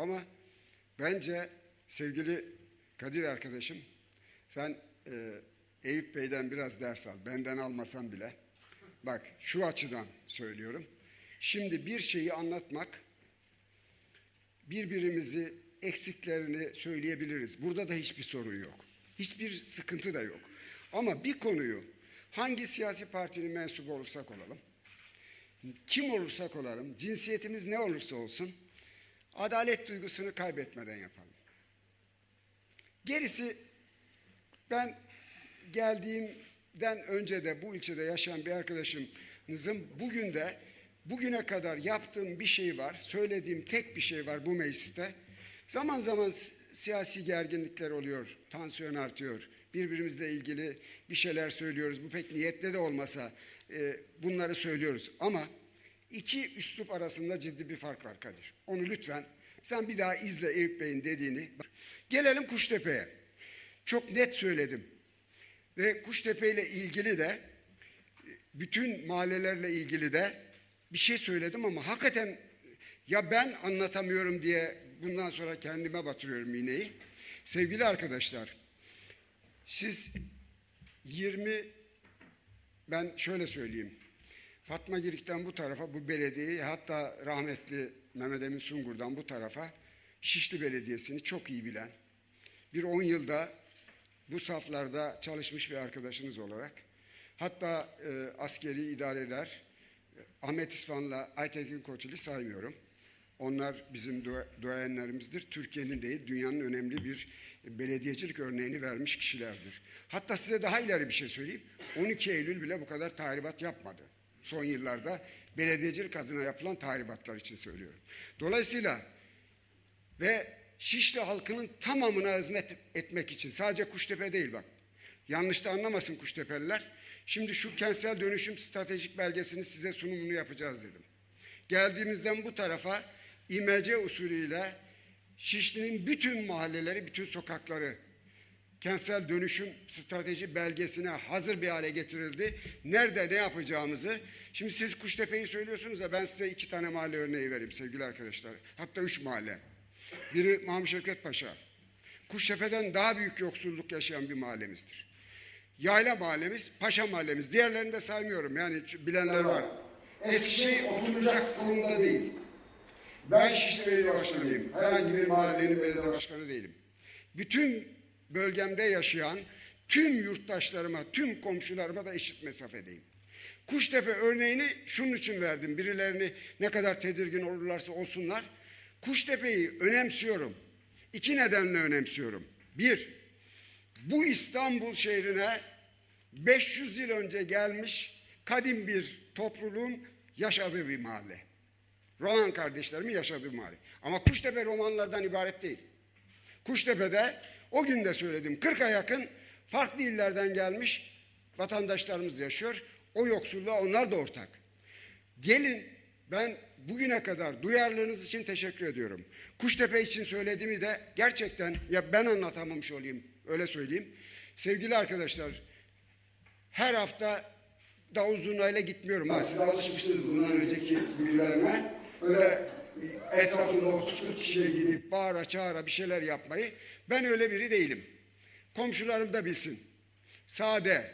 Ama bence sevgili Kadir arkadaşım sen e, Eyüp Bey'den biraz ders al. Benden almasan bile. Bak şu açıdan söylüyorum. Şimdi bir şeyi anlatmak birbirimizi eksiklerini söyleyebiliriz. Burada da hiçbir sorun yok. Hiçbir sıkıntı da yok. Ama bir konuyu hangi siyasi partinin mensubu olursak olalım, kim olursak olalım, cinsiyetimiz ne olursa olsun, adalet duygusunu kaybetmeden yapalım. Gerisi ben geldiğimden önce de bu ilçede yaşayan bir arkadaşımızın bugün de bugüne kadar yaptığım bir şey var, söylediğim tek bir şey var bu mecliste. Zaman zaman si- siyasi gerginlikler oluyor, tansiyon artıyor, birbirimizle ilgili bir şeyler söylüyoruz. Bu pek niyetle de olmasa e, bunları söylüyoruz. Ama iki üslup arasında ciddi bir fark var Kadir. Onu lütfen sen bir daha izle Eyüp Bey'in dediğini. Gelelim Kuştepe'ye. Çok net söyledim. Ve Kuştepe ile ilgili de bütün mahallelerle ilgili de bir şey söyledim ama hakikaten ya ben anlatamıyorum diye bundan sonra kendime batırıyorum iğneyi. Sevgili arkadaşlar, siz 20 ben şöyle söyleyeyim. Fatma Girik'ten bu tarafa bu belediyeyi hatta rahmetli Mehmet Emin Sungur'dan bu tarafa Şişli Belediyesi'ni çok iyi bilen bir 10 yılda bu saflarda çalışmış bir arkadaşınız olarak hatta e, askeri idareler Ahmet İsfan'la Aytekin Koçil'i saymıyorum. Onlar bizim dua- duayenlerimizdir. Türkiye'nin değil, dünyanın önemli bir belediyecilik örneğini vermiş kişilerdir. Hatta size daha ileri bir şey söyleyeyim. 12 Eylül bile bu kadar tahribat yapmadı. Son yıllarda belediyecilik adına yapılan tahribatlar için söylüyorum. Dolayısıyla ve Şişli halkının tamamına hizmet etmek için sadece Kuştepe değil bak. Yanlış da anlamasın Kuştepeliler. Şimdi şu kentsel dönüşüm stratejik belgesini size sunumunu yapacağız dedim. Geldiğimizden bu tarafa İMC usulüyle Şişli'nin bütün mahalleleri, bütün sokakları kentsel dönüşüm strateji belgesine hazır bir hale getirildi. Nerede ne yapacağımızı. Şimdi siz Kuştepe'yi söylüyorsunuz da ben size iki tane mahalle örneği vereyim sevgili arkadaşlar. Hatta üç mahalle. Biri Mahmut Şevket Paşa. Kuştepe'den daha büyük yoksulluk yaşayan bir mahallemizdir. Yayla mahallemiz, Paşa mahallemiz. Diğerlerini de saymıyorum yani bilenler var. Eskişehir oturacak konumda değil. Ben Şişli Belediye Başkanıyım. Herhangi bir mahallenin belediye başkanı değilim. Bütün bölgemde yaşayan tüm yurttaşlarıma, tüm komşularıma da eşit mesafedeyim. Kuştepe örneğini şunun için verdim. Birilerini ne kadar tedirgin olurlarsa olsunlar. Kuştepe'yi önemsiyorum. İki nedenle önemsiyorum. Bir, bu İstanbul şehrine 500 yıl önce gelmiş kadim bir topluluğun yaşadığı bir mahalle. Roman kardeşlerimin yaşadığı mahalle. Ama Kuştepe romanlardan ibaret değil. Kuştepe'de o gün de söyledim 40'a yakın farklı illerden gelmiş vatandaşlarımız yaşıyor. O yoksulluğa onlar da ortak. Gelin ben bugüne kadar duyarlılığınız için teşekkür ediyorum. Kuştepe için söylediğimi de gerçekten ya ben anlatamamış olayım öyle söyleyeyim. Sevgili arkadaşlar her hafta davul zurnayla gitmiyorum. Ha, siz alışmışsınız bundan önceki günlerime. Öyle etrafında 30-40 kişiye gidip bağıra çağıra bir şeyler yapmayı. Ben öyle biri değilim. Komşularım da bilsin. Sade,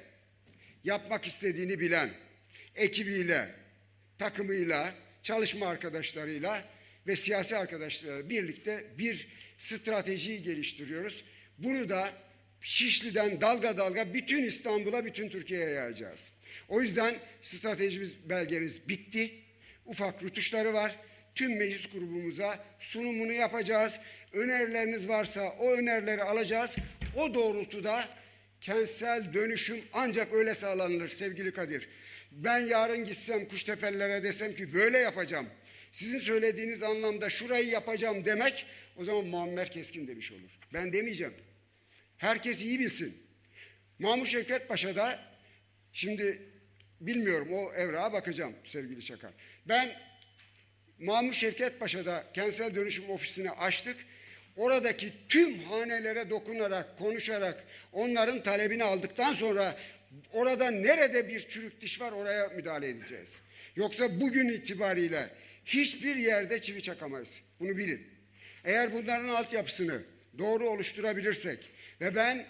yapmak istediğini bilen, ekibiyle, takımıyla, çalışma arkadaşlarıyla ve siyasi arkadaşlarıyla birlikte bir stratejiyi geliştiriyoruz. Bunu da Şişli'den dalga dalga bütün İstanbul'a, bütün Türkiye'ye yayacağız. O yüzden stratejimiz belgemiz bitti. Ufak rutuşları var. Tüm meclis grubumuza sunumunu yapacağız. Önerileriniz varsa o önerileri alacağız. O doğrultuda kentsel dönüşüm ancak öyle sağlanır sevgili Kadir. Ben yarın gitsem Kuştepelilere desem ki böyle yapacağım. Sizin söylediğiniz anlamda şurayı yapacağım demek o zaman Muammer Keskin demiş olur. Ben demeyeceğim. Herkes iyi bilsin. Mahmut Şevket Paşa'da şimdi bilmiyorum o evrağa bakacağım sevgili Çakar. Ben Mahmut Şevket Paşa'da kentsel dönüşüm ofisini açtık. Oradaki tüm hanelere dokunarak, konuşarak onların talebini aldıktan sonra orada nerede bir çürük diş var oraya müdahale edeceğiz. Yoksa bugün itibariyle hiçbir yerde çivi çakamayız. Bunu bilin. Eğer bunların altyapısını doğru oluşturabilirsek ve ben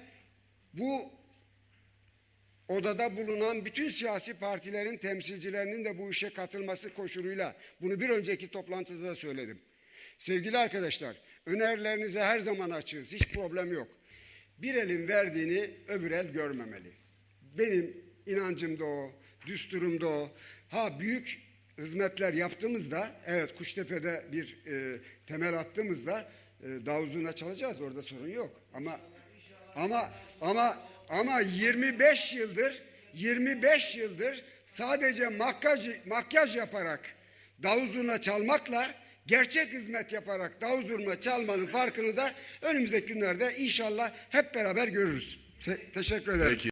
bu odada bulunan bütün siyasi partilerin temsilcilerinin de bu işe katılması koşuluyla bunu bir önceki toplantıda da söyledim. Sevgili arkadaşlar, önerilerinize her zaman açığız, hiç problem yok. Bir elin verdiğini öbür el görmemeli. Benim inancım da o, düsturum da o. Ha büyük hizmetler yaptığımızda, evet Kuştepe'de bir e, temel attığımızda e, davuzuna çalacağız, orada sorun yok. Ama ama ama ama 25 yıldır 25 yıldır sadece makyaj makyaj yaparak davul zurna çalmakla gerçek hizmet yaparak davul çalmanın farkını da önümüzdeki günlerde inşallah hep beraber görürüz. Se- teşekkür ederim. Peki.